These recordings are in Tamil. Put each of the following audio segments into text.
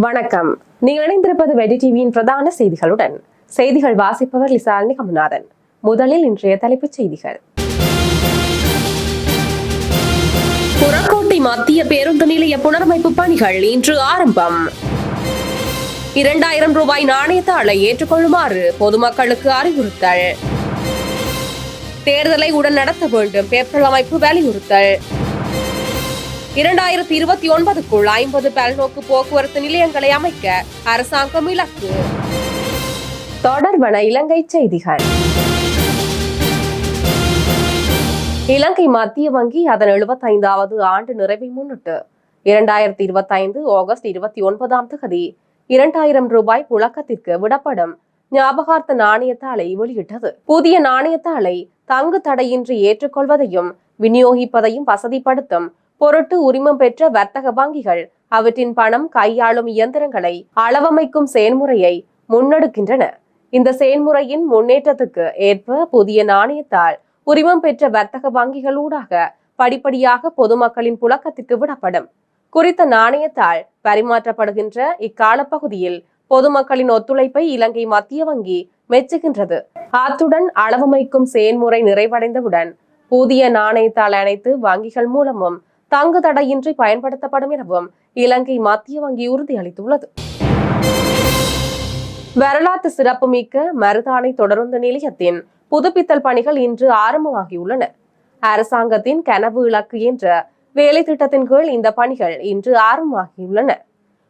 வணக்கம். நீங்கள் இணைந்திருப்பது வெடி டிவியின் பிரதான செய்திகளுடன். செய்திகள் வாசிப்பவர் லிசாலினி கமநாதன் முதலில் இன்றைய தலைப்புச் செய்திகள். புறக்கோட்டை மத்திய பேருந்து நிலைய புனரமைப்பு பணிகள் இன்று ஆரம்பம். இரண்டாயிரம் ரூபாய் நாணயத்தாளை ஏற்றுக்கொள்ளுமாறு பொதுமக்களுக்கு அறிவுறுத்தல். தேர்தலை உடன் நடத்த வேண்டும் பேப்பர் அமைப்பு வலியுறுத்தல். இரண்டாயிரத்தி இருபத்தி ஒன்பதுக்குள் ஐம்பது பல்நோக்கு போக்குவரத்து நிலையங்களை அமைக்க அரசாங்கம் இலக்கு. தொடர்பன இலங்கை செய்திகள். இலங்கை மத்திய வங்கி அதன் எழுபத்தைந்தாவது ஆண்டு நிறைவை முன்னிட்டு இரண்டாயிரத்தி இருபத்தைந்து ஆகஸ்ட் இருபத்தி ஒன்பதாம் தேதி இரண்டாயிரம் ரூபாய் புழக்கத்திற்கு விடப்படும் ஞாபகார்த்த நாணயத்தாளை வெளியிட்டது. புதிய நாணயத்தாளை தங்கு தடையின்றி ஏற்றுக்கொள்வதையும் விநியோகிப்பதையும் வசதிப்படுத்தும் பொருட்டு உரிமம் பெற்ற வர்த்தக வங்கிகள் அவற்றின் பணம் கையாளும் இயந்திரங்களை அளவமைக்கும் செயல்முறையை முன்னெடுக்கின்றன. இந்த செயல்முறையின் முன்னேற்றத்துக்கு ஏற்ப புதிய நாணயத்தால் உரிமம் பெற்ற வர்த்தக வங்கிகளூடாக படிப்படியாக பொதுமக்களின் புழக்கத்திற்கு விடப்படும். குறித்த நாணயத்தால் பரிமாற்றப்படுகின்ற இக்கால பகுதியில் பொதுமக்களின் ஒத்துழைப்பை இலங்கை மத்திய வங்கி மெச்சுகின்றது. அத்துடன் அளவமைக்கும் செயல்முறை நிறைவடைந்தவுடன் புதிய நாணயத்தால் அனைத்து வங்கிகள் மூலமும் தங்கு தடையின்றி பயன்படுத்தப்படும் எனவும் இலங்கை மத்திய வங்கி உறுதியளித்துள்ளது வரலாற்று சிறப்புமிக்க மருதானை தொடருந்து நிலையத்தின் புதுப்பித்தல் பணிகள் இன்று ஆரம்பமாகியுள்ளன. அரசாங்கத்தின் கனவு இலக்கு என்ற வேலை திட்டத்தின் கீழ் இந்த பணிகள் இன்று ஆரம்பமாகியுள்ளன.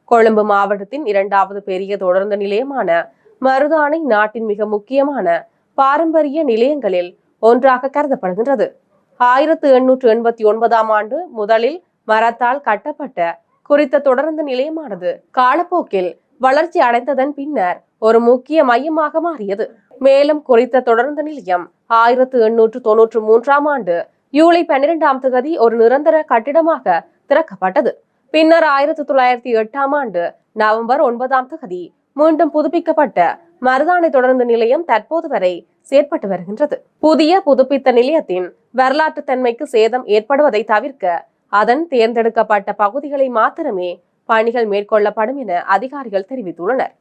கொழும்பு மாவட்டத்தின் இரண்டாவது பெரிய தொடருந்து நிலையமான மருதானை நாட்டின் மிக முக்கியமான பாரம்பரிய நிலையங்களில் ஒன்றாக கருதப்படுகின்றது. ஆயிரத்து எண்ணூற்று எண்பத்தி ஒன்பதாம் ஆண்டு முதலில் மரத்தால் கட்டப்பட்ட குறித்த தொடருந்து நிலையமானது காலப்போக்கில் வளர்ச்சி அடைந்ததன் பின்னர் ஒரு முக்கிய மையமாக மாறியது. மேலும் குறித்த தொடருந்து நிலையம் ஆயிரத்து எண்ணூற்று தொன்னூற்று மூன்றாம் ஆண்டு ஜூலை பன்னிரெண்டாம் தேதி ஒரு நிரந்தர கட்டிடமாக திறக்கப்பட்டது. பின்னர் ஆயிரத்தி தொள்ளாயிரத்தி எட்டாம் ஆண்டு நவம்பர் ஒன்பதாம் தேதி மீண்டும் புதுப்பிக்கப்பட்ட மருதானை தொடர்ந்து நிலையம் தற்போது வரை செயற்பட்டு வருகின்றது. புதிய புதுப்பித்த நிலையத்தின் வரலாற்று தன்மைக்கு சேதம் ஏற்படுவதை தவிர்க்க அதன் தேர்ந்தெடுக்கப்பட்ட பகுதிகளை மாத்திரமே பயணிகள் மேற்கொள்ளப்படும் என அதிகாரிகள் தெரிவித்துள்ளனர்.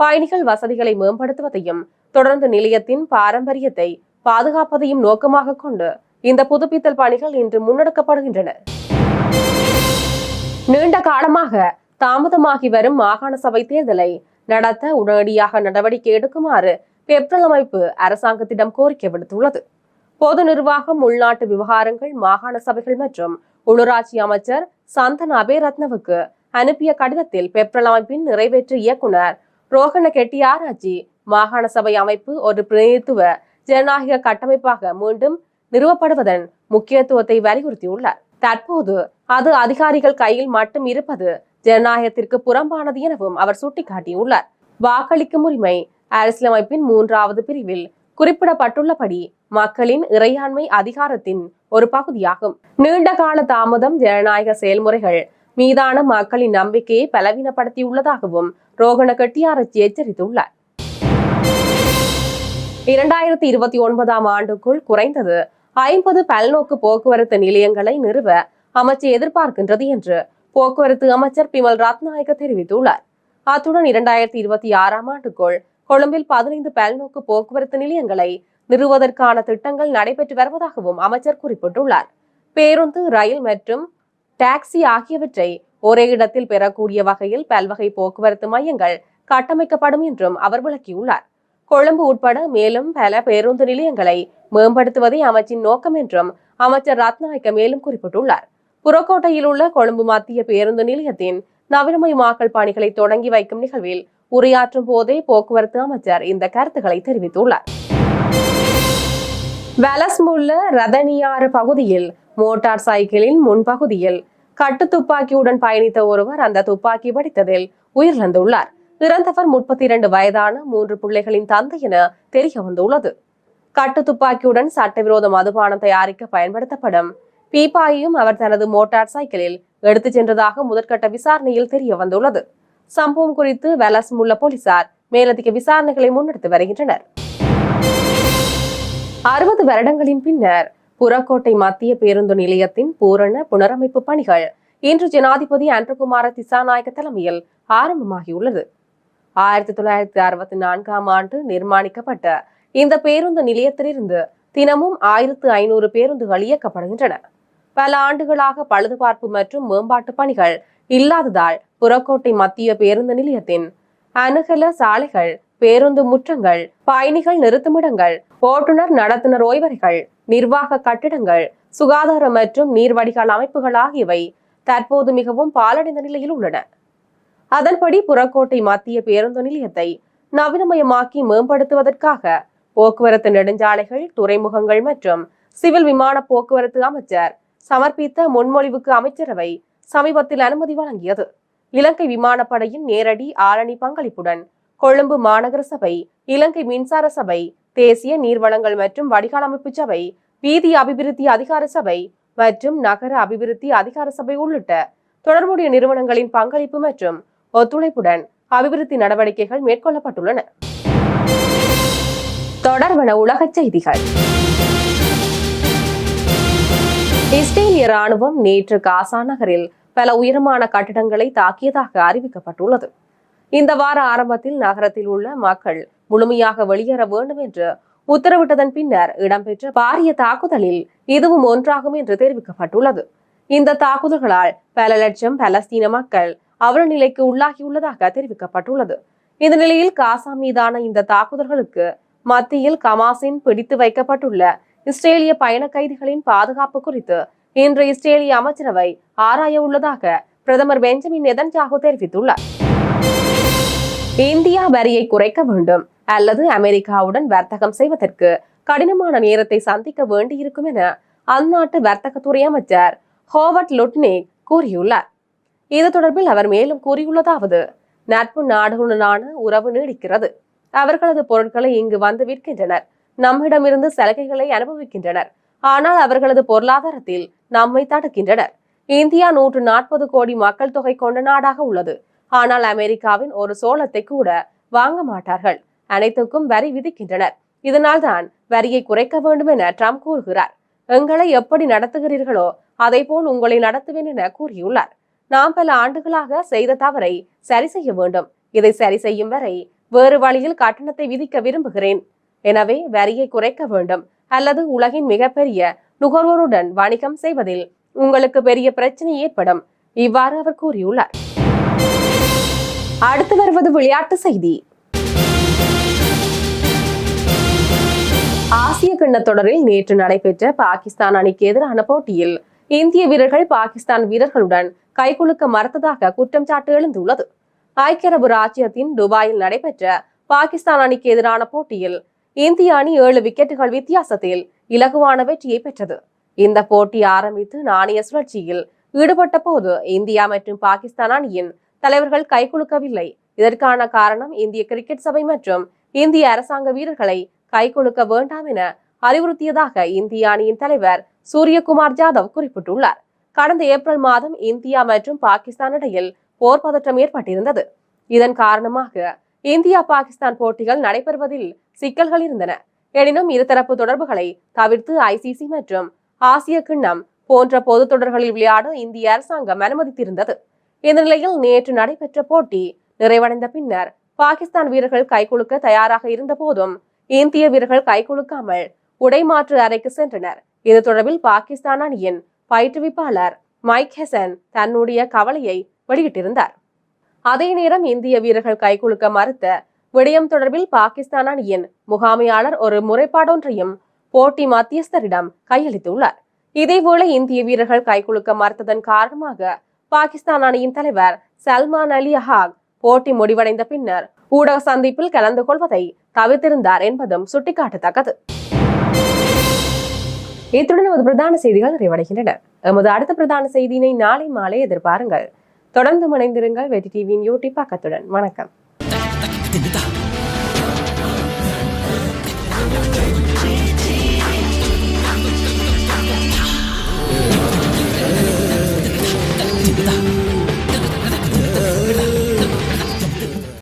பயணிகள் வசதிகளை மேம்படுத்துவதையும் தொடர்ந்து நிலையத்தின் பாரம்பரியத்தை பாதுகாப்பதையும் நோக்கமாக கொண்டு இந்த புதுப்பித்தல் பணிகள் இன்று முன்னெடுக்கப்படுகின்றன நீண்ட காலமாக தாமதமாகி வரும் மாகாண சபை தேர்தலை நடத்த உடனடியாக நடவடிக்கை எடுக்குமாறு பெப்ரல் அமைப்பு அரசாங்கத்திடம் கோரிக்கை விடுத்துள்ளது. பொது நிர்வாகம் உள்நாட்டு விவகாரங்கள் மாகாண சபைகள் மற்றும் உள்ளூராட்சி அமைச்சர் சந்தன் அபேரத்னவுக்கு அனுப்பிய கடிதத்தில் பெப்ரல் அமைப்பின் நிறைவேற்று இயக்குனர் ரோஹன கெட்டியாராஜி மாகாண சபை அமைப்பு ஒரு பிரதிநிதித்துவ ஜனநாயக கட்டமைப்பாக மீண்டும் நிறுவப்படுவதன் முக்கியத்துவத்தை வலியுறுத்தியுள்ளார். தற்போது அது அதிகாரிகள் கையில் மட்டும் இருப்பது ஜனநாயகத்திற்கு புறம்பானது எனவும் அவர் சுட்டிக்காட்டியுள்ளார். வாக்களிக்கும் உரிமை அரசியலமைப்பின் மூன்றாவது பிரிவில் குறிப்பிடப்பட்டுள்ளபடி மக்களின் இறையாண்மை அதிகாரத்தின் ஒரு பகுதியாகும். நீண்ட கால தாமதம் ஜனநாயக செயல்முறைகள் மீதான மக்களின் நம்பிக்கையை பலவீனப்படுத்தியுள்ளதாகவும் ரோகண கெட்டியாரச்சி எச்சரித்துள்ளார். இரண்டாயிரத்தி இருபத்தி ஒன்பதாம் ஆண்டுக்குள் குறைந்தது ஐம்பது பல்நோக்கு போக்குவரத்து நிலையங்களை நிறுவ அமைச்சு எதிர்பார்க்கின்றது என்று போக்குவரத்து அமைச்சர் பிமல் ரத்நாயக தெரிவித்துள்ளார். அத்துடன் இரண்டாயிரத்தி இருபத்தி ஆறாம் ஆண்டுக்குள் கொழும்பில் பதினைந்து பல்நோக்கு போக்குவரத்து நிலையங்களை நிறுவதற்கான திட்டங்கள் நடைபெற்று வருவதாகவும் அமைச்சர் குறிப்பிட்டுள்ளார். பேருந்து ரயில் மற்றும் டாக்ஸி ஆகியவற்றை ஒரே இடத்தில் பெறக்கூடிய வகையில் பல்வகை போக்குவரத்து மையங்கள் கட்டமைக்கப்படும் என்றும் அவர் விளக்கியுள்ளார். கொழும்பு உட்பட மேலும் பல பேருந்து நிலையங்களை மேம்படுத்துவதே அமைச்சின் நோக்கம் என்றும் அமைச்சர் ரத்நாயக்க மேலும் குறிப்பிட்டுள்ளார். புறக்கோட்டையில் உள்ள கொழும்பு மத்திய பேருந்து நிலையத்தின் நவீனமயமாக்கல் பணிகளை தொடங்கி வைக்கும் நிகழ்வில் உரையாற்றும் போதே போக்குவரத்து அமைச்சர் இந்த கருத்துக்களை தெரிவித்துள்ளார். வலஸ்முல்ல ரதனியாறு பகுதியில் மோட்டார் சைக்கிளின் முன்பகுதியில் கட்டு துப்பாக்கியுடன் பயணித்த ஒருவர் அந்த துப்பாக்கி வெடித்ததில் உயிரிழந்துள்ளார். இறந்தவர் முப்பத்தி இரண்டு வயதான மூன்று பிள்ளைகளின் தந்தை என தெரிய வந்துள்ளது. கட்டு துப்பாக்கியுடன் சட்டவிரோத மதுபானம் தயாரிக்க பயன்படுத்தப்படும் பீப்பாயையும் அவர் தனது மோட்டார் சைக்கிளில் எடுத்துச் சென்றதாக முதற்கட்ட விசாரணையில் தெரிய வந்துள்ளது. சம்பவம் குறித்து வெலஸ்முல்ல போலீசார் மேலதிக விசாரணைகளை முன்னெடுத்து வருகின்றனர். அறுபது வருடங்களின் பின்னர் புறக்கோட்டை மத்திய பேருந்து நிலையத்தின் பூரண புனரமைப்பு பணிகள் இன்று ஜனாதிபதி அன்றகுமார திசாநாயக தலைமையில் ஆரம்பமாகியுள்ளது. ஆயிரத்தி தொள்ளாயிரத்தி அறுபத்தி நான்காம் ஆண்டு நிர்மாணிக்கப்பட்ட இந்த பேருந்து நிலையத்திலிருந்து தினமும் ஆயிரத்து ஐநூறு பேருந்துகள் இயக்கப்படுகின்றன. பல ஆண்டுகளாக பழுதுபார்ப்பு மற்றும் மேம்பாட்டு பணிகள் இல்லாததால் புறக்கோட்டை மத்திய பேருந்து நிலையத்தின் அணுகல சாலைகள் பேருந்து முற்றங்கள் பயணிகள் நிறுத்துமிடங்கள் ஓட்டுநர் நடத்துனர் ஓய்வறைகள் நிர்வாக கட்டிடங்கள் சுகாதார மற்றும் நீர்வடிகால் அமைப்புகள் ஆகியவை தற்போது மிகவும் பாலடைந்த நிலையில் உள்ளன. அதன்படி புறக்கோட்டை மத்திய பேருந்து நிலையத்தை நவீனமயமாக்கி மேம்படுத்துவதற்காக போக்குவரத்து நெடுஞ்சாலைகள் துறைமுகங்கள் மற்றும் சிவில் விமான போக்குவரத்து அமைச்சர் சமர்ப்பித்த முன்மொழிவுக்கு அமைச்சரவை சமீபத்தில் அனுமதி வழங்கியது. இலங்கை விமானப்படையின் நேரடி ஆளணி பங்களிப்புடன் கொழும்பு மாநகர சபை இலங்கை மின்சார சபை தேசிய நீர்வளங்கள் மற்றும் வடிகால் அமைப்பு சபை வீதி அபிவிருத்தி அதிகார சபை மற்றும் நகர அபிவிருத்தி அதிகார சபை உள்ளிட்ட தொடர்புடைய நிறுவனங்களின் பங்களிப்பு மற்றும் ஒத்துழைப்புடன் அபிவிருத்தி நடவடிக்கைகள் மேற்கொள்ளப்பட்டுள்ளன. தொடர்பன உலகச் செய்திகள். இஸ்ரேலிய ராணுவம் நேற்று காசா நகரில் பல உயரமான கட்டிடங்களை தாக்கியதாக அறிவிக்கப்பட்டுள்ளது. இந்த வார ஆரம்பத்தில் நகரத்தில் உள்ள மக்கள் முழுமையாக வெளியேற வேண்டும் என்று உத்தரவிட்டதன் பின்னர் இடம்பெற்ற பாரிய தாக்குதலில் இதுவும் ஒன்றாகும் என்று தெரிவிக்கப்பட்டுள்ளது. இந்த தாக்குதல்களால் பல லட்சம் பலஸ்தீன மக்கள் அவல நிலைக்கு உள்ளாகியுள்ளதாக தெரிவிக்கப்பட்டுள்ளது. இந்த நிலையில் காசா மீதான இந்த தாக்குதல்களுக்கு மத்தியில் கமாசின் பிடித்து வைக்கப்பட்டுள்ள இஸ்ரேலிய பயண கைதிகளின் பாதுகாப்பு குறித்து இன்று இஸ்ரேலிய அமைச்சரவை ஆராய உள்ளதாக பிரதமர் பெஞ்சமின் நெதன்யாகு தெரிவித்துள்ளார். இந்தியா வரியை குறைக்க வேண்டும் அல்லது அமெரிக்காவுடன் வர்த்தகம் செய்வதற்கு கடினமான நேரத்தை சந்திக்க வேண்டியிருக்கும் என அந்நாட்டு வர்த்தகத்துறை அமைச்சர் ஹோவர்ட் லுட்னே கூறியுள்ளார். இது தொடர்பில் அவர் மேலும் கூறியுள்ளதாவது நட்பு நாடுகளுடனான உறவு நீடிக்கிறது. அவர்களது பொருட்களை இங்கு வந்து விற்கின்றனர். நம்மிடமிருந்து சலுகைகளை அனுபவிக்கின்றனர். ஆனால் அவர்களது பொருளாதாரத்தில் நம்மை தடுக்கின்றனர். இந்தியா நூற்று நாற்பது கோடி மக்கள் தொகை கொண்ட நாடாக உள்ளது. ஆனால் அமெரிக்காவின் ஒரு சோளத்தை கூட வாங்க மாட்டார்கள். அனைத்துக்கும் வரி விதிக்கின்றனர். இதனால் தான் வரியை குறைக்க வேண்டும் என ட்ரம்ப் கூறுகிறார். எங்களை எப்படி நடத்துகிறீர்களோ அதை போல் உங்களை நடத்துவேன் என கூறியுள்ளார். நாம் பல ஆண்டுகளாக செய்த தவறை சரி செய்ய வேண்டும். இதை சரி செய்யும் வரை வேறு வழியில் கட்டணத்தை விதிக்க விரும்புகிறேன். எனவே வரியை குறைக்க வேண்டும். அல்லது உலகின் மிகப்பெரிய நுகர்வோருடன் வணிகம் செய்வதில் உங்களுக்கு பெரிய பிரச்சனை ஏற்படும். இவ்வாறு அவர் கூறியுள்ளார். அடுத்து வருவது விளையாட்டு செய்தி. ஆசிய கிண்ண தொடரில் நேற்று நடைபெற்ற பாகிஸ்தான் அணிக்கு எதிரான போட்டியில் இந்திய வீரர்கள் பாகிஸ்தான் வீரர்களுடன் கைகுலுக்க மறுத்ததாக குற்றம் சாட்டு எழுந்துள்ளது. ஐக்கிய அரபு ராஜ்யத்தின் துபாயில் நடைபெற்ற பாகிஸ்தான் அணிக்கு எதிரான போட்டியில் இந்திய அணி ஏழு விக்கெட்டுகள் வித்தியாசத்தில் இலகுவான வெற்றியை பெற்றது. இந்த போட்டி ஆரம்பித்து நாணய சுழற்சியில் ஈடுபட்ட போது இந்தியா மற்றும் பாகிஸ்தான் அணியின் தலைவர்கள் கைகுலுக்கவில்லை இதற்கான காரணம் இந்திய கிரிக்கெட் சபை மற்றும் இந்திய அரசாங்க வீரர்களை கைகுலுக்க வேண்டாம் என அறிவுறுத்தியதாக இந்திய அணியின் தலைவர் சூரியகுமார் ஜாதவ் குறிப்பிட்டுள்ளார். கடந்த ஏப்ரல் மாதம் இந்தியா மற்றும் பாகிஸ்தான் இடையில் போர் பதற்றம் ஏற்பட்டிருந்தது. இதன் காரணமாக இந்தியா பாகிஸ்தான் போட்டிகள் நடைபெறுவதில் சிக்கல்கள் இருந்தன. எனினும் இருதரப்பு தொடர்புகளை தவிர்த்து ஐசிசி மற்றும் ஆசிய கிண்ணம் போன்ற பொது தொடர்களில் விளையாட இந்திய அரசாங்கம் அனுமதித்திருந்தது. இந்த நிலையில் நேற்று நடைபெற்ற போட்டி நிறைவடைந்த பின்னர் பாகிஸ்தான் வீரர்கள் கைகுலுக்க தயாராக இருந்த போதும் இந்திய வீரர்கள் கைகுலுக்காமல் உடைமாற்று அறைக்கு சென்றனர். இது தொடர்பில் பாகிஸ்தான் அணியின் பயிற்றுவிப்பாளர் மைக் ஹெசன் தன்னுடைய கவலையை வெளியிட்டிருந்தார். அதே நேரம் இந்திய வீரர்கள் கைகுலுக்க மறுத்த விடயம் தொடர்பில் பாகிஸ்தான் அணியின் முகாமையாளர் ஒரு முறைப்பாடொன்றையும் போட்டி மத்தியஸ்தரிடம் கையளித்துள்ளார். இதேபோல இந்திய வீரர்கள் கைகுலுக்க மறுத்ததன் காரணமாக பாகிஸ்தான் அணியின் தலைவர் சல்மான் அலி அஹாக் போட்டி முடிவடைந்த பின்னர் ஊடக சந்திப்பில் கலந்து கொள்வதை தவிர்த்திருந்தார் என்பதும் சுட்டிக்காட்டத்தக்கது. இத்துடன் நமது பிரதான செய்திகள் நிறைவடைகின்றன. எமது அடுத்த பிரதான செய்தியினை நாளை மாலை எதிர்பாருங்கள். தொடர்ந்து இணைந்திருங்கள். வெற்றி டிவியின் யூடியூப் பக்கத்துடன். வணக்கம். 真的。